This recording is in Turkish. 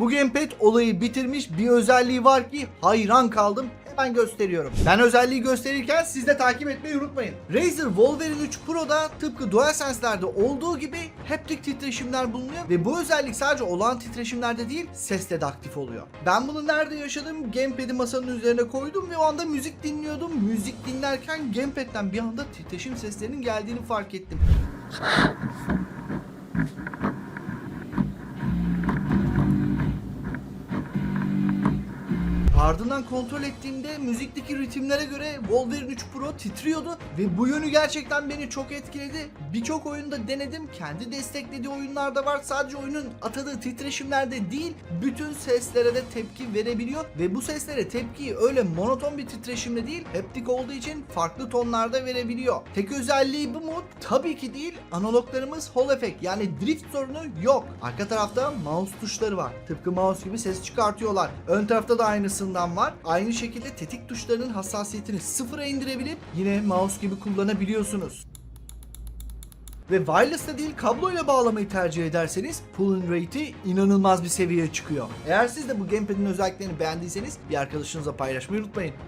Bu gamepad olayı bitirmiş bir özelliği var ki hayran kaldım. Hemen gösteriyorum. Ben özelliği gösterirken siz de takip etmeyi unutmayın. Razer Wolverine 3 Pro'da tıpkı DualSense'lerde olduğu gibi haptik titreşimler bulunuyor ve bu özellik sadece olağan titreşimlerde değil seste de aktif oluyor. Ben bunu nerede yaşadım? Gamepad'i masanın üzerine koydum ve o anda müzik dinliyordum. Müzik dinlerken gamepad'den bir anda titreşim seslerinin geldiğini fark ettim. Ardından kontrol ettiğimde müzikteki ritimlere göre Wolverine 3 Pro titriyordu ve bu yönü gerçekten beni çok etkiledi. Birçok oyunda denedim. Kendi desteklediği oyunlarda var. Sadece oyunun atadığı titreşimlerde değil, bütün seslere de tepki verebiliyor ve bu seslere tepkiyi öyle monoton bir titreşimle değil, haptik olduğu için farklı tonlarda verebiliyor. Tek özelliği bu mu? Tabii ki değil. Analoglarımız Hall Effect yani drift sorunu yok. Arka tarafta mouse tuşları var. Tıpkı mouse gibi ses çıkartıyorlar. Ön tarafta da aynısından var. Aynı şekilde tetik tuşlarının hassasiyetini sıfıra indirebilip yine mouse gibi kullanabiliyorsunuz. Ve wireless'la değil kabloyla bağlamayı tercih ederseniz pull-in rate'i inanılmaz bir seviyeye çıkıyor. Eğer siz de bu gamepad'in özelliklerini beğendiyseniz bir arkadaşınızla paylaşmayı unutmayın.